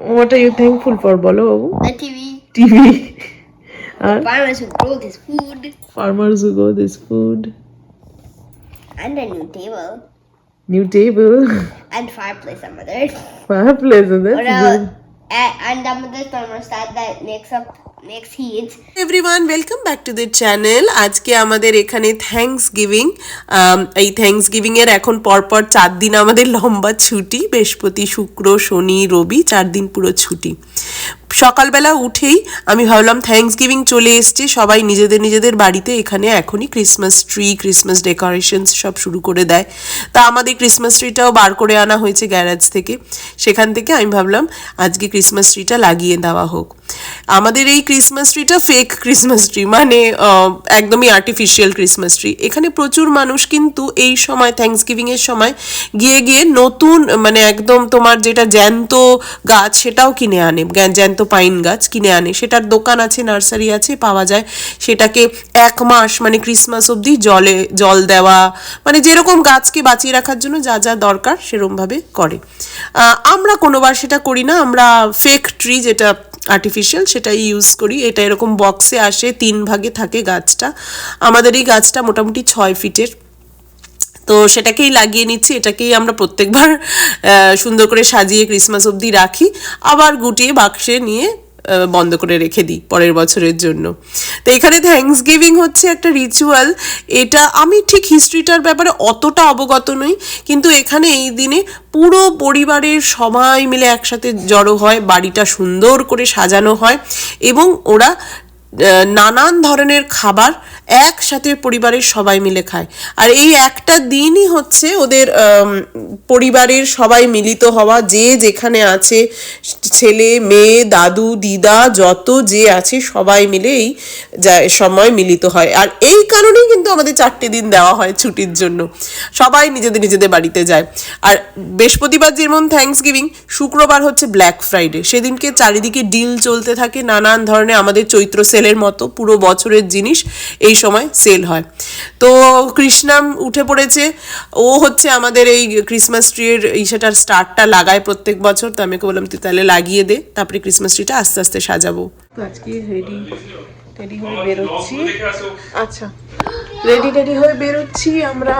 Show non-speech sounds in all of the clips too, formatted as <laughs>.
What are you thankful for, Bolo The TV. TV. and <laughs> farmers who grow this food. Farmers who grow this food. And a new table. New table. and fireplace, mother. <laughs> Fireplace, and that's or, good. And the mother's thermostat that makes up everyone welcome back to the channel আজকে আমাদের এখানে thanksgiving এই thanksgiving এর এখন পরপর চার দিন আমাদের লম্বা ছুটি। বৃহস্পতি, শুক্র, শনি, রবি, চার দিন পুরো ছুটি। সকালবেলা উঠেই আমি ভাবলাম থ্যাঙ্কস গিভিং চলে এসছে, সবাই নিজেদের নিজেদের বাড়িতে এখানে এখনই ক্রিসমাস ট্রি ক্রিসমাস ডেকোরেশনস সব শুরু করে দেয়। তা আমাদের ক্রিসমাস ট্রিটাও বার করে আনা হয়েছে গ্যারাজ থেকে। সেখান থেকে আমি ভাবলাম আজকে ক্রিসমাস ট্রিটা লাগিয়ে দেওয়া হোক। আমাদের এই ক্রিসমাস ট্রিটা ফেক ক্রিসমাস ট্রি মানে একদমই আর্টিফিশিয়াল ক্রিসমাস ট্রি এখানে প্রচুর মানুষ কিন্তু এই সময় থ্যাংকস এর সময় গিয়ে গিয়ে নতুন মানে একদম তোমার যেটা জ্যান্ত গাছ সেটাও কিনে আনে। জ্ঞা- জ্যান্ত পাইন গাছ কিনে আনে। সেটার দোকান আছে, নার্সারি আছে, পাওয়া যায়। সেটাকে এক মাস মানে ক্রিসমাস অবধি জলে, জল দেওয়া মানে যেরকম গাছকে বাঁচিয়ে রাখার জন্য যা যা দরকার সেরমভাবে করে। আমরা কোনোবার সেটা করি না। আমরা ফেক ট্রি যেটা আর্টিফিশিয়াল সেটাই ইউজ করি। এটা এরকম বক্সে আসে, তিন ভাগে থাকে গাছটা। আমাদের এই গাছটা মোটামুটি ছয় ফিটের তো সেটাকেই লাগিয়ে নিচ্ছি, এটাকেই আমরা প্রত্যেকবার সুন্দর করে সাজিয়ে ক্রিসমাস অবধি রাখি। আবার গুটিয়ে বাক্সে নিয়ে বন্ধ করে রেখে দিই পরের বছরের জন্য। তো এখানে থ্যাঙ্কস গিভিং হচ্ছে একটা রিচুয়াল এটা আমি ঠিক হিস্ট্রিটার ব্যাপারে অতটা অবগত নই, কিন্তু এখানে এই দিনে পুরো পরিবারের সবাই মিলে একসাথে জড়ো হয়, বাড়িটা সুন্দর করে সাজানো হয় এবং ওরা নানান ধরনের খাবার একসাথে পরিবারের সবাই মিলে খায়। আর এই একটা দিনই হচ্ছে ওদের পরিবারের সবাই মিলিত হওয়া। যে যেখানে আছে, ছেলে, মেয়ে, দাদু, দিদা, যত যে আছে সবাই মিলে এই সময় মিলিত হয়। আর এই কারণেই কিন্তু আমাদের চারটে দিন দেওয়া হয় ছুটির জন্য। সবাই নিজেদের নিজেদের বাড়িতে যায়। আর বৃহস্পতিবার যেমন থ্যাঙ্কস গিভিং শুক্রবার হচ্ছে ব্ল্যাক ফ্রাইডে সেদিনকে চারিদিকে ডিল চলতে থাকে, নানান ধরনের আমাদের চৈত্র সেলের মতো পুরো বছরের জিনিস। এই সময় সেল হয়। তো কৃষ্ণাম উঠে পড়েছে। ও হচ্ছে আমাদের এই ক্রিসমাস ট্রির ইসেটার স্টারটা লাগায় প্রত্যেক বছর। তো আমি বললাম, তুই তাহলে লাগিয়ে দে, তারপরে ক্রিসমাস ট্রিটা আস্তে আস্তে সাজাবো। তো আজকে রেডি রেডি হয়ে বেরোচ্ছি। আচ্ছা রেডি রেডি হয়ে বেরোচ্ছি আমরা।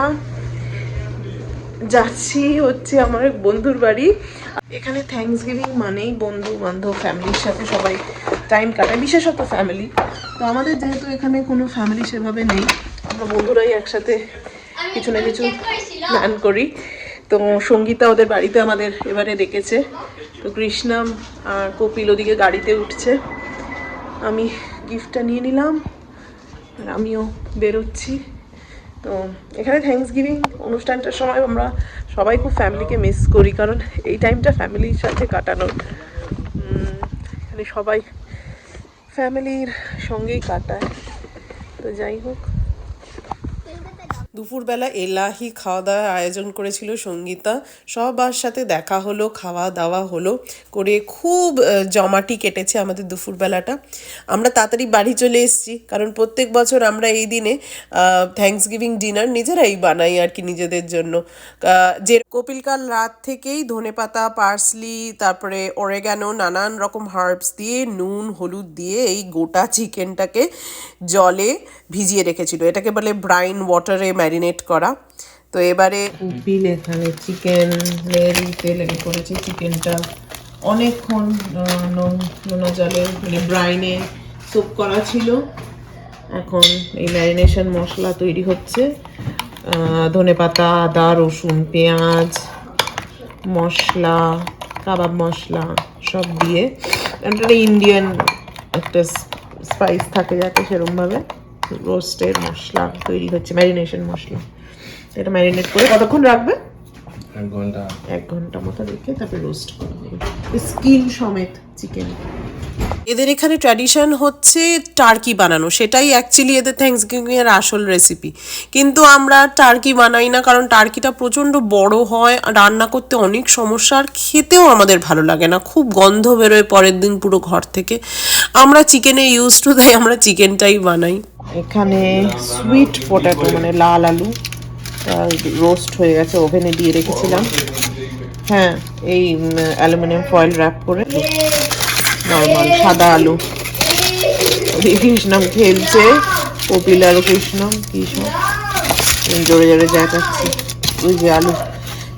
যাচ্ছি হচ্ছে আমার এক বন্ধুর বাড়ি। এখানে থ্যাঙ্কস গিভিং মানেই বন্ধু, বান্ধব ফ্যামিলির সাথে সবাই টাইম কাটায়, বিশেষত ফ্যামিলি তো আমাদের যেহেতু এখানে কোনো ফ্যামিলি সেভাবে নেই, আমরা বন্ধুরাই একসাথে কিছু না কিছু প্ল্যান করি। তো সঙ্গীতা ওদের বাড়িতে আমাদের এবারে ডেকেছে। তো কৃষ্ণাম আর কপিল ওদিকে গাড়িতে উঠছে। আমি গিফটটা নিয়ে নিলাম আর আমিও বেরোচ্ছি। তো এখানে থ্যাঙ্কস গিভিং অনুষ্ঠানটার সময় আমরা সবাই খুব ফ্যামিলিকে মিস করি, কারণ এই টাইমটা ফ্যামিলির সাথে কাটানোর। মানে সবাই ফ্যামিলির সঙ্গেই কাটায়। তো যাই হোক। দুপুরবেলা এলাহি খাওয়া দাওয়ার আয়োজন করেছিল সঙ্গীতা। সবার সাথে দেখা হলো খাওয়া দাওয়া হলো করে খুব জমাটি কেটেছে আমাদের দুপুরবেলাটা। আমরা তাড়াতাড়ি বাড়ি চলে এসেছি কারণ প্রত্যেক বছর আমরা এই দিনে থ্যাঙ্কস গিভিং ডিনার নিজেরাই বানাই আর কি নিজেদের জন্য। যে কপিলকাল রাত থেকেই ধনেপাতা পার্সলি তারপরে অরেগানো নানান রকম হার্বস দিয়ে, নুন, হলুদ দিয়ে এই গোটা চিকেনটাকে জলে ভিজিয়ে রেখেছিল। এটাকে বলে ব্রাইন ওয়াটারে ম্যারিনেট করা। তো এবারে কপিল এখানে চিকেন লেয়ারি তেলে করেছে। চিকেনটা অনেকক্ষণ নুন জলে মানে ব্রাইনে সুপ করা ছিল। এখন এই ম্যারিনেশন মশলা তৈরি হচ্ছে। ধনে পাতা, আদা, রসুন, পেঁয়াজ, মশলা, কাবাব মশলা সব দিয়ে। একটা ইন্ডিয়ান একটা স্পাইস থাকে যাতে সেরকমভাবে রোস্টের মশলা তৈরি হচ্ছে ম্যারিনেশন মশলা। এটা ম্যারিনেট করে কতক্ষণ রাখবে? এক ঘণ্টা। এক ঘণ্টা মতো রেখে তারপরে রোস্ট করা হবে স্কিন সমেত চিকেন এদের এখানে ট্র্যাডিশন হচ্ছে টার্কি বানানো। সেটাই অ্যাকচুয়ালি এদের থ্যাংকস এর আসল রেসিপি কিন্তু আমরা টার্কি বানাই না কারণ টার্কিটা প্রচণ্ড বড় হয় আর রান্না করতে অনেক সমস্যা আর খেতেও আমাদের ভালো লাগে না। খুব গন্ধ বেরোয় পরের দিন পুরো ঘর থেকে। আমরা চিকেনে ইউজ টু তাই আমরা চিকেনটাই বানাই। এখানে সুইট পটাটো মানে লাল আলু রোস্ট হয়ে গেছে, ওভেনে দিয়ে রেখেছিলাম। হ্যাঁ এই অ্যালুমিনিয়াম ফয়েল র্যাপ করে। নর্মাল সাদা আলু। কৃষ্ণম খেলছে, কপিল আর কৃষ্ণম কি সব জোরে জোরে দেখাচ্ছে। ওই যে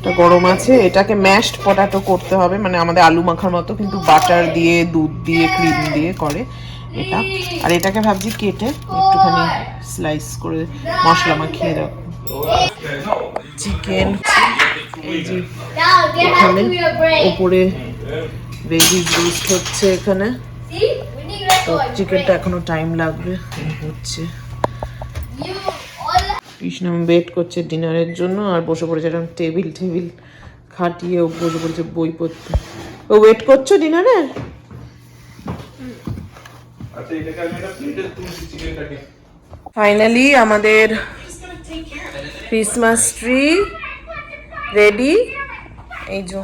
আলুটা গরম আছে, এটাকে ম্যাশড পটাটো করতে হবে মানে আমাদের আলু মাখার মতো, কিন্তু বাটার দিয়ে, দুধ দিয়ে ক্রিম দিয়ে করে এটা। আর এটাকে ভাবছি কেটে একটুখানি স্লাইস করে মশলা মাখিয়ে রাখব চিকেন এখানে. ওপরে ভেজি রোস্ট হচ্ছে এখানে। তো চিকেনটা এখনও টাইম লাগবে, হচ্ছে। You all কৃষ্ণ ওয়েট করছে ডিনারের জন্য আর বসে পড়েছে এরকম টেবিল টেবিল খাটিয়ে ও বসে পড়েছে বই পড়তে। ও ওয়েট করছ ডিনারে? আচ্ছা ফাইনালি আমাদের ক্রিসমাস ট্রি রেডি এই যে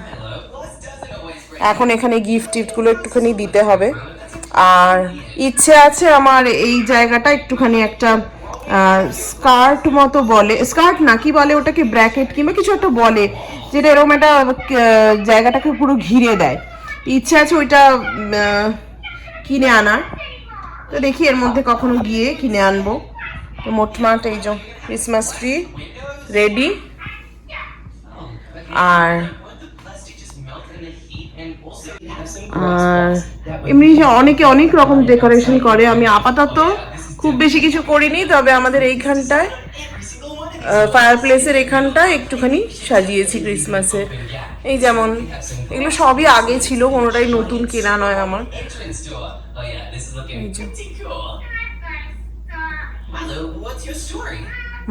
এখন এখানে গিফট টিফটগুলো একটুখানি দিতে হবে। আর ইচ্ছে আছে আমার এই জায়গাটা একটুখানি একটা স্কার্ট মতো বলে, স্কার্ট না, কি বলে ওটাকে, ব্র্যাকেট কিংবা কিছু একটা বলে, যেটা এরকম একটা জায়গাটাকে পুরো ঘিরে দেয়। ইচ্ছে আছে ওইটা কিনে আনার। তো দেখি এর মধ্যে কখনো গিয়ে কিনে আনব। তো মোটমাট এই যে ক্রিসমাস ট্রি রেডি আর আর, এমনি অনেকে অনেক রকম ডেকোরেশন করে, আমি আপাতত খুব বেশি কিছু করিনি, তবে আমাদের এইখানটায় ফায়ার প্লেসের এখানটায় একটুখানি সাজিয়েছি ক্রিসমাসের এই যেমন, এগুলো সবই আগে ছিল, কোনোটাই নতুন কেনা নয় আমার?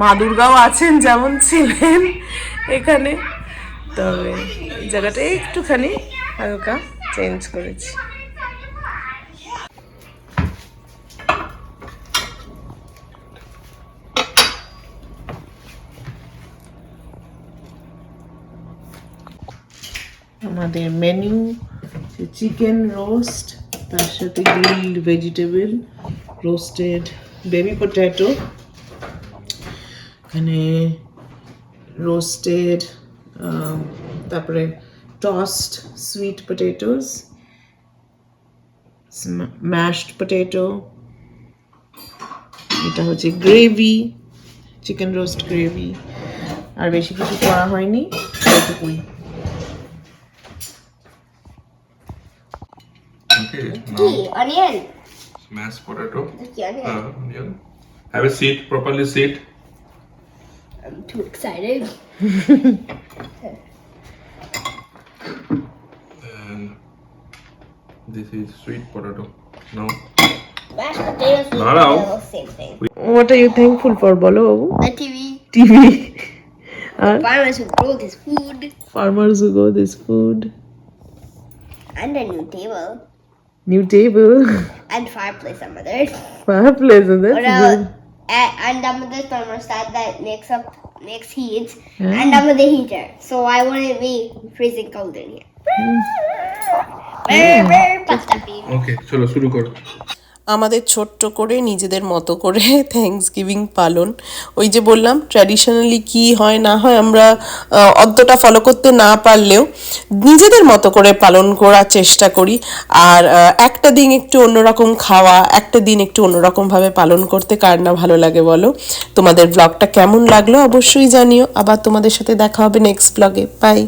মা দুর্গাও আছেন, যেমন ছিলেন এখানে। তবে জায়গাটা একটুখানি হালকা চেঞ্জ করেছি। আমাদের মেনু চিকেন রোস্ট তার সাথে grilled vegetable roasted baby potato এখানে রোস্টেড তারপরে toast sweet potatoes mashed potato এটা হচ্ছে গ্রেভি চিকেন রোস্ট গ্রেভি আর বেশি কিছু করা হয়নি, এটুকুই। Okay. Now onion. Smash potato. Onion. Uh, onion. Have a seat. Properly sit. I'm too excited. and this is sweet potato. Now. Mashed potatoes. Same thing. What are you thankful for, Bolo? The TV. TV. Farmers who grow this food. Farmers who grow this food. And a new table. new table And fireplace on mother. fireplace and that's Or, uh, good. a- and I'm the thermostat that makes up makes heat. Yeah. And I'm the heater. So I wouldn't be freezing cold in here. Very, very pasta bean. okay, চলো শুরু করো আমাদের ছোট্ট করে, নিজেদের মতো করে <laughs> thanks giving পালন। ওই যে বললাম ট্র্যাডিশনালি কি হয় না হয় আমরা অতটা ফলো করতে না পারলেও নিজেদের মতো করে পালন করার চেষ্টা করি। আর একটা দিন একটু অন্যরকম খাওয়া, একটা দিন একটু অন্যরকমভাবে পালন করতে কার না ভালো লাগে বলো। তোমাদের ব্লগটা কেমন লাগল অবশ্যই জানিও। আবার তোমাদের সাথে দেখা হবে নেক্সট ব্লগে বাই